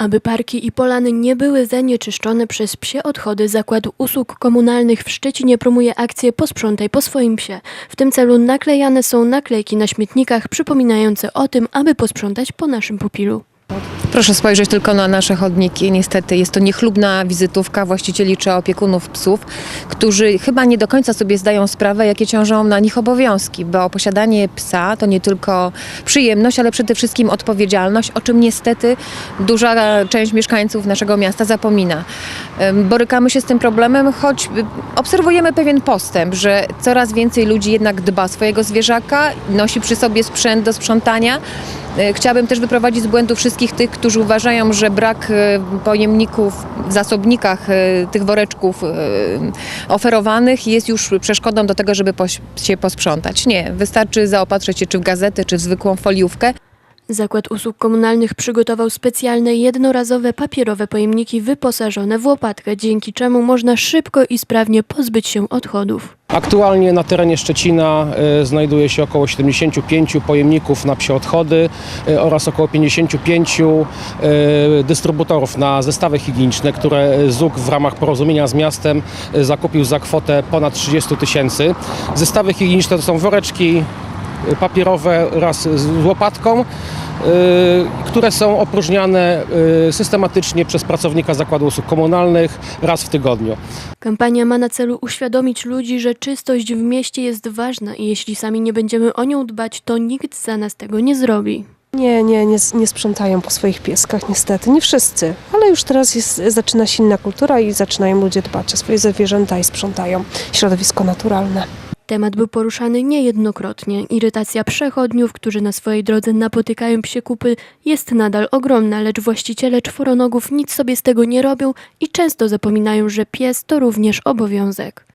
Aby parki i polany nie były zanieczyszczone przez psie odchody, Zakład Usług Komunalnych w Szczecinie promuje akcję Posprzątaj po swoim psie. W tym celu naklejane są naklejki na śmietnikach przypominające o tym, aby posprzątać po naszym pupilu. Proszę spojrzeć tylko na nasze chodniki. Niestety jest to niechlubna wizytówka właścicieli czy opiekunów psów, którzy chyba nie do końca sobie zdają sprawę, jakie ciążą na nich obowiązki, bo posiadanie psa to nie tylko przyjemność, ale przede wszystkim odpowiedzialność, o czym niestety duża część mieszkańców naszego miasta zapomina. Borykamy się z tym problemem, choć obserwujemy pewien postęp, że coraz więcej ludzi jednak dba swojego zwierzaka, nosi przy sobie sprzęt do sprzątania. E, Chciałabym też wyprowadzić z błędu wszystkich tych, którzy uważają, że brak e, pojemników w zasobnikach e, tych woreczków oferowanych jest już przeszkodą do tego, żeby się posprzątać. Nie, wystarczy zaopatrzyć się czy w gazetę, czy w zwykłą foliówkę. Zakład Usług Komunalnych przygotował specjalne jednorazowe papierowe pojemniki wyposażone w łopatkę, dzięki czemu można szybko i sprawnie pozbyć się odchodów. Aktualnie na terenie Szczecina e, znajduje się około 75 pojemników na psie odchody e, oraz około 55 e, dystrybutorów na zestawy higieniczne, które ZUK w ramach porozumienia z miastem zakupił za kwotę ponad 30 tysięcy. Zestawy higieniczne to są woreczki papierowe wraz z łopatką, e, które są opróżniane e, systematycznie przez pracownika Zakładu Usług Komunalnych raz w tygodniu. Kampania ma na celu uświadomić ludzi, że czystość w mieście jest ważna i jeśli sami nie będziemy o nią dbać, to nikt za nas tego nie zrobi. Nie, nie, nie, nie sprzątają po swoich pieskach, niestety. Nie wszyscy, ale już teraz jest, zaczyna się inna kultura i zaczynają ludzie dbać o swoje zwierzęta i sprzątają środowisko naturalne. Temat był poruszany niejednokrotnie. Irytacja przechodniów, którzy na swojej drodze napotykają psie kupy, jest nadal ogromna, lecz właściciele czworonogów nic sobie z tego nie robią i często zapominają, że pies to również obowiązek.